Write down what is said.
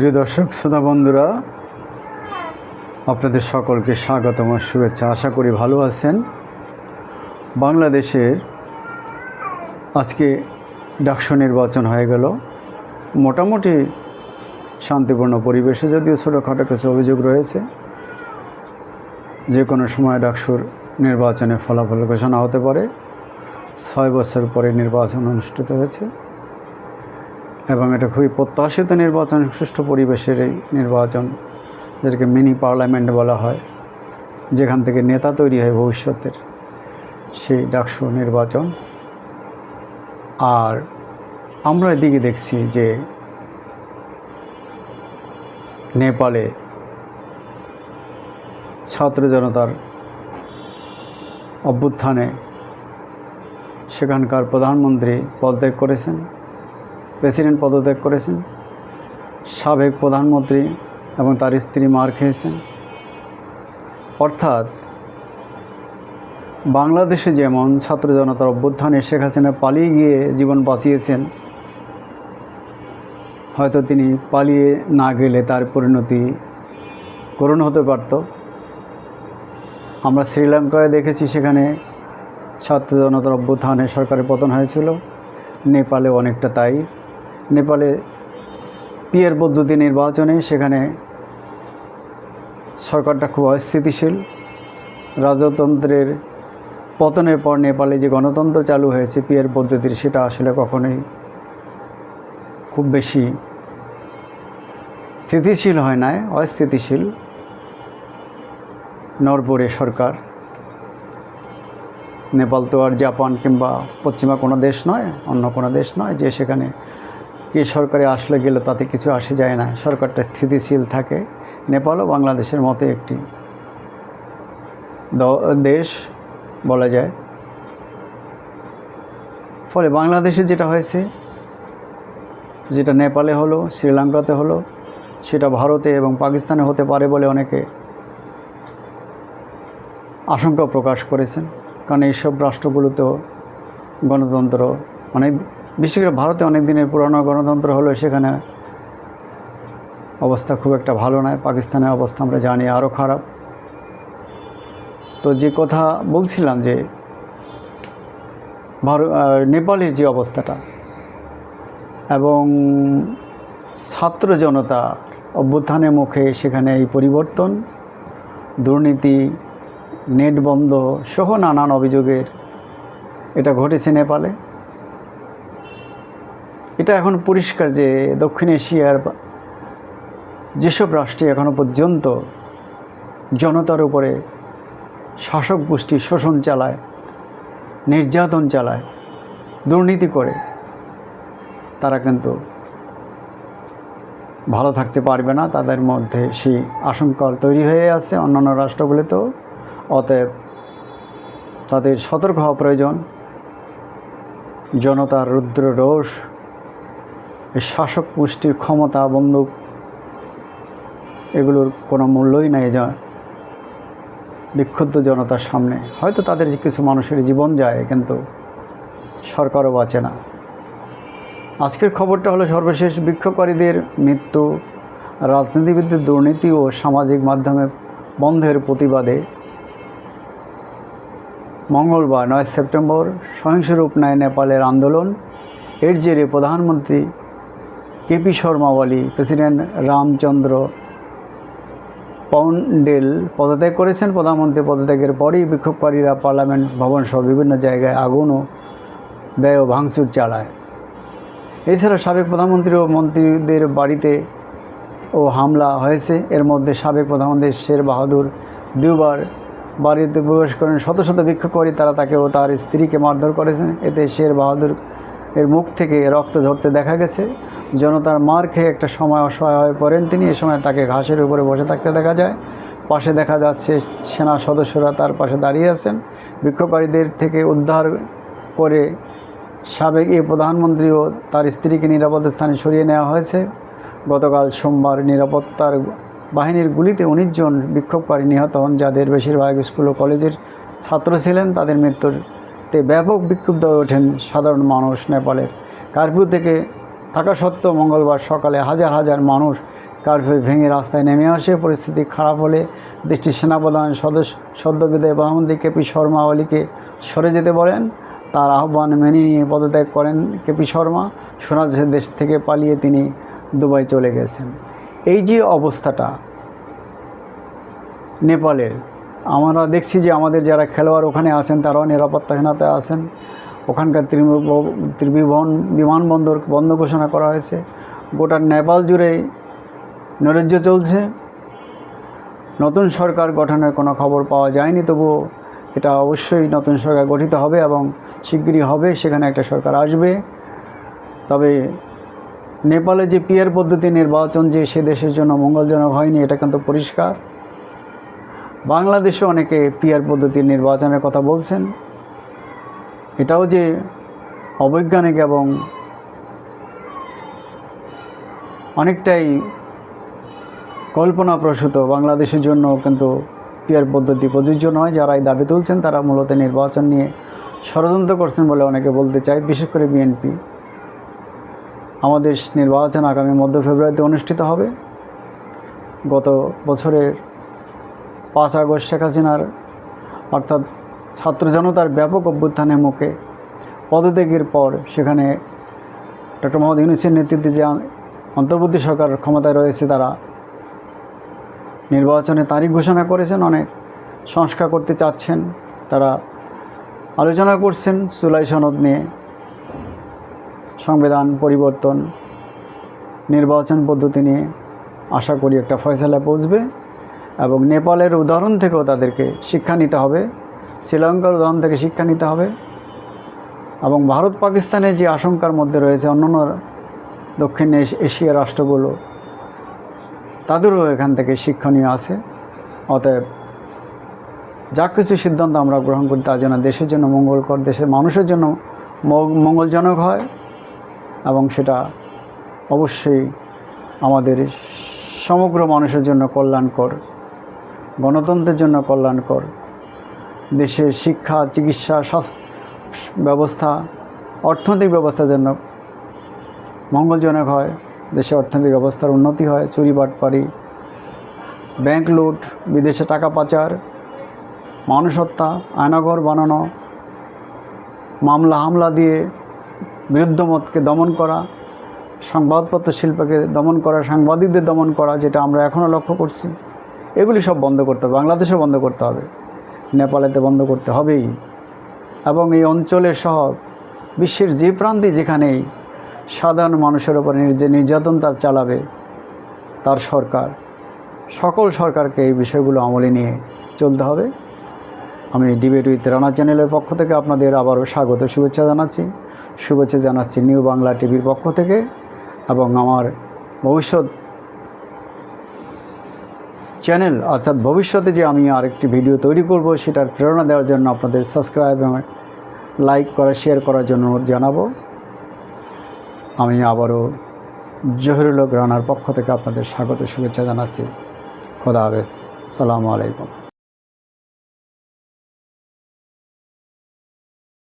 প্রিয় দর্শক, শ্রোতা বন্ধুরা, আপনাদের সকলকে স্বাগতম আর শুভেচ্ছা। আশা করি ভালো আছেন। বাংলাদেশের আজকে ডাকসু নির্বাচন হয়ে গেল। মোটামুটি শান্তিপূর্ণ পরিবেশে যদিও ছোটোখাটো কিছু অভিযোগ রয়েছে। যে কোনো সময় ডাকসুর নির্বাচনে ফলাফল ঘোষণা হতে পারে। ছয় বছর পরে নির্বাচন অনুষ্ঠিত হয়েছে। এবং এটা খুবই প্রত্যাশিত নির্বাচন, সুষ্ঠু পরিবেশের এই নির্বাচন, যেটাকে মিনি পার্লামেন্ট বলা হয়, যেখান থেকে নেতা তৈরি হয় ভবিষ্যতের সেই ডাকসু নির্বাচন। আর আমরা এদিকে দেখছি যে নেপালে ছাত্র জনতার অভ্যুত্থানে সেখানকার প্রধানমন্ত্রী পদত্যাগ করেছেন। প্রেসিডেন্ট পদত্যাগ করেছেন, সাবেক প্রধানমন্ত্রী এবং তার স্ত্রী মার খেয়েছেন। অর্থাৎ বাংলাদেশে যেমন ছাত্র জনতার অভ্যুত্থানে শেখ হাসিনা পালিয়ে গিয়ে জীবন বাঁচিয়েছেন, হয়তো তিনি পালিয়ে না গেলে তার পরিণতি করুণ হতে পারত। আমরা শ্রীলঙ্কায় দেখেছি সেখানে ছাত্র জনতার অভ্যুত্থানে সরকারের পতন হয়েছিল, নেপালে অনেকটা তাই। নেপালে পিয়ের পদ্ধতি নির্বাচনে সেখানে সরকারটা খুব অস্থিতিশীল। রাজতন্ত্রের পতনের পর নেপালে যে গণতন্ত্র চালু হয়েছে পিয়ের পদ্ধতির, সেটা আসলে কখনোই খুব বেশি স্থিতিশীল হয় না অস্থিতিশীল। নরপুরে সরকার, নেপাল তো আর জাপান কিংবা পশ্চিমা কোনো দেশ নয়, অন্য কোনো দেশ নয় যে সেখানে কে সরকারে আসলে গেলে তাতে কিছু আসে যায় না? সরকারটা স্থিতিশীল থাকে। নেপালও বাংলাদেশের মতো একটি দেশ বলা যায়। ফলে বাংলাদেশে যেটা হয়েছে, যেটা নেপালে হলো, শ্রীলঙ্কাতে হলো, সেটা ভারতে এবং পাকিস্তানে হতে পারে বলে অনেকে আশঙ্কা প্রকাশ করেছেন। কারণ এইসব রাষ্ট্রগুলোতেও গণতন্ত্র অনেক বিশেষ করে ভারতে অনেক দিনের পুরানো গণতন্ত্র হলো সেখানে অবস্থা খুব একটা ভালো নয়। পাকিস্তানের অবস্থা আমরা জানি আরও খারাপ। তো যে কথা বলছিলাম যে ভারত নেপালের যে অবস্থাটা এবং ছাত্র জনতা অভ্যুত্থানের মুখে সেখানে এই পরিবর্তন, দুর্নীতি, নেট বন্ধ সহ নানান অভিযোগের এটা ঘটেছে নেপালে। এটা এখন পরিষ্কার যে দক্ষিণ এশিয়ার যেসব রাষ্ট্রে এখনও পর্যন্ত জনতার উপরে শাসক গোষ্ঠী শোষণ চালায়, নির্যাতন চালায়, দুর্নীতি করে, তারা কিন্তু ভালো থাকতে পারবে না। তাদের মধ্যে সেই আশঙ্কা তৈরি হয়ে আছে অন্যান্য রাষ্ট্রগুলিতেও। অতএব তাদের সতর্ক হওয়া প্রয়োজন। জনতার রুদ্র রোষ শাসক গোষ্ঠীর ক্ষমতা, বন্দুক, এগুলোর কোনো মূল্যই নাই যা বিক্ষুব্ধ জনতার সামনে। হয়তো তাদের কিছু মানুষের জীবন যায়, কিন্তু সরকারও বাঁচে না। আজকের খবরটা হলো সর্বশেষ বিক্ষোভকারীদের মৃত্যু, রাজনীতিবিদদের দুর্নীতি ও সামাজিক মাধ্যমে বন্ধের প্রতিবাদে। মঙ্গলবার নয় সেপ্টেম্বর সহিংস রূপ নেয় নেপালের আন্দোলন। এর জেরে প্রধানমন্ত্রী K P Sharma Oli president Ramchandra Poudel পদত্যাগ করেছেন। প্রধানমন্ত্রী পদত্যাগের পরই বিক্ষোভকারীরা পার্লামেন্ট ভবন সহ বিভিন্ন জায়গায় আগুন ও দেয় ও ভাঙচুর চালায়। এছাড়া সাবেক প্রধানমন্ত্রী ও মন্ত্রীদের বাড়িতে ও হামলা হয়েছে। এর মধ্যে সাবেক প্রধানমন্ত্রী শের বাহাদুর দুবার বাড়িতে প্রবেশ করেন। শত শত বিক্ষোভকারী তারা তাকে ও তার স্ত্রীকে মারধর করেছেন। এতে শের বাহাদুর এর মুখ থেকে রক্ত ঝরতে দেখা গেছে। জনতার মার খেয়ে একটা সময় অসহায় হয়ে পড়েন তিনি, এ সময় তাকে ঘাসের উপরে বসে থাকতে দেখা যায়। পাশে দেখা যাচ্ছে সেনা সদস্যরা তার পাশে দাঁড়িয়ে আছেন। বিক্ষোভকারীদের থেকে উদ্ধার করে সাবেক এই প্রধানমন্ত্রী ও তার স্ত্রীকে নিরাপদ স্থানে সরিয়ে নেওয়া হয়েছে। গতকাল সোমবার নিরাপত্তার বাহিনীর গুলিতে উনিশ জন বিক্ষোভকারী নিহত হন, যাদের বেশিরভাগ স্কুল ও কলেজের ছাত্র ছিলেন। তাদের মৃত্যুতে ব্যাপক বিক্ষুব্ধ হয়ে ওঠেন সাধারণ মানুষ নেপালের কারফিউ থেকে। থাকা সত্ত্বেও মঙ্গলবার সকালে হাজার হাজার মানুষ কারফিউ ভেঙে রাস্তায় নেমে আসে। পরিস্থিতি খারাপ হলে দেশটির সেনাপ্রধান সদস্য সদ্যবিদায় বাহামন্দি কেপি শর্মা অলিকে সরে যেতে বলেন। তার আহ্বান মেনে নিয়ে পদত্যাগ করেন কেপি শর্মা। শোনা দেশ থেকে পালিয়ে তিনি দুবাই চলে গেছেন। এই যে অবস্থাটা নেপালের আমরা দেখছি যে আমাদের যারা খেলোয়াড় ওখানে আছেন, তারাও নিরাপত্তাহীনতায় আছেন। ওখানকার ত্রিভুবন বিমানবন্দর বন্ধ ঘোষণা করা হয়েছে। গোটা নেপাল জুড়ে নৈরাজ্য চলছে। নতুন সরকার গঠনের কোনো খবর পাওয়া যায়নি, তবুও এটা অবশ্যই নতুন সরকার গঠিত হবে এবং শিগগিরই হবে, সেখানে একটা সরকার আসবে। তবে নেপালে যে পিয়ার পদ্ধতি নির্বাচন যে সে দেশের জন্য মঙ্গলজনক হয়নি, এটা কিন্তু পরিষ্কার। বাংলাদেশে অনেকে পিয়ার পদ্ধতির নির্বাচনের কথা বলছেন। এটাও যে অবৈজ্ঞানিক এবং অনেকটাই কল্পনাপ্রসূত বাংলাদেশের জন্য কিন্তু পিয়ার পদ্ধতি প্রযোজ্য নয়। যারা এই দাবি তুলছেন, তারা মূলত নির্বাচন নিয়ে ষড়যন্ত্র করছেন বলে অনেকে বলতে চায়, বিশেষ করে বিএনপি আমাদের নির্বাচন আগামী মধ্য ফেব্রুয়ারিতে অনুষ্ঠিত হবে। গত বছরের পাঁচ আগস্ট শেখ হাসিনার অর্থাৎ ছাত্র জনতার ব্যাপক অভ্যুত্থানের মুখে পদত্যাগের পর সেখানে ডক্টর মোহাম্মদ ইউনুসের নেতৃত্বে যে অন্তর্বর্তী সরকার ক্ষমতায় রয়েছে তারা নির্বাচনে তারিখ ঘোষণা করেছেন, অনেক সংস্কার করতে চাচ্ছেন, তারা আলোচনা করছেন জুলাই সনদ নিয়ে সংবিধান পরিবর্তন নির্বাচন পদ্ধতি নিয়ে আশা করি একটা ফয়সালা পৌঁছবে। এবং নেপালের উদাহরণ থেকেও তাদেরকে শিক্ষা নিতে হবে, শ্রীলঙ্কার উদাহরণ থেকে শিক্ষা নিতে হবে এবং ভারত পাকিস্তানের যে আশঙ্কার মধ্যে রয়েছে অন্যান্য দক্ষিণ এশ- এশিয়ার রাষ্ট্রগুলো, তাদেরও এখান থেকে শিক্ষণীয় আছে। অতএব যা কিছু সিদ্ধান্ত আমরা গ্রহণ করি তা যেন দেশের জন্য মঙ্গলকর, দেশের মানুষের জন্য মঙ্গলজনক হয় এবং সেটা অবশ্যই আমাদের সমগ্র মানুষের জন্য কল্যাণকর। গণতন্ত্রের জন্য কল্যাণকর। দেশের শিক্ষা, চিকিৎসা, স্বাস্থ্য ব্যবস্থা, অর্থনৈতিক ব্যবস্থার জন্য মঙ্গলজনক হয়। দেশে অর্থনৈতিক অবস্থার উন্নতি হয়, চুরি, বাটপারি, ব্যাংক লুট, বিদেশে টাকা পাচার, মানুষ হত্যা, আয়নাঘর বানানো, মামলা, হামলা দিয়ে বিরুদ্ধ মতকে দমন করা, সংবাদপত্র শিল্পকে দমন করা, সাংবাদিকদের দমন করা, যেটা আমরা এখনও লক্ষ্য করছি। এগুলি সব বন্ধ করতে হবে। বাংলাদেশে বন্ধ করতে হবে। নেপালেতে বন্ধ করতে হবেই। এবং এই অঞ্চলের সহ বিশ্বের যে প্রান্তে যেখানেই সাধারণ মানুষের ওপর যে নির্যাতন তার চালাবে, তার সরকার, সকল সরকারকে এই বিষয়গুলো আমলে নিয়ে চলতে হবে। আমি ডিবেট উইথ রানা চ্যানেলের পক্ষ থেকে আপনাদের আবারও স্বাগত, শুভেচ্ছা জানাচ্ছি। শুভেচ্ছা জানাচ্ছি নিউ বাংলা টিভির পক্ষ থেকে এবং আমার ভবিষ্যৎ চ্যানেল অর্থাৎ ভবিষ্যতে যে আমি আরেকটি ভিডিও তৈরি করব, সেটার প্রেরণা দেওয়ার জন্য আপনাদের সাবস্ক্রাইব এবং লাইক করা শেয়ার করার জন্য অনুরোধ জানাব। আমি আবারও জহিরুল রানার পক্ষ থেকে আপনাদের স্বাগত, শুভেচ্ছা জানাচ্ছি। খোদা হাফেজ। সালামু আলাইকুম।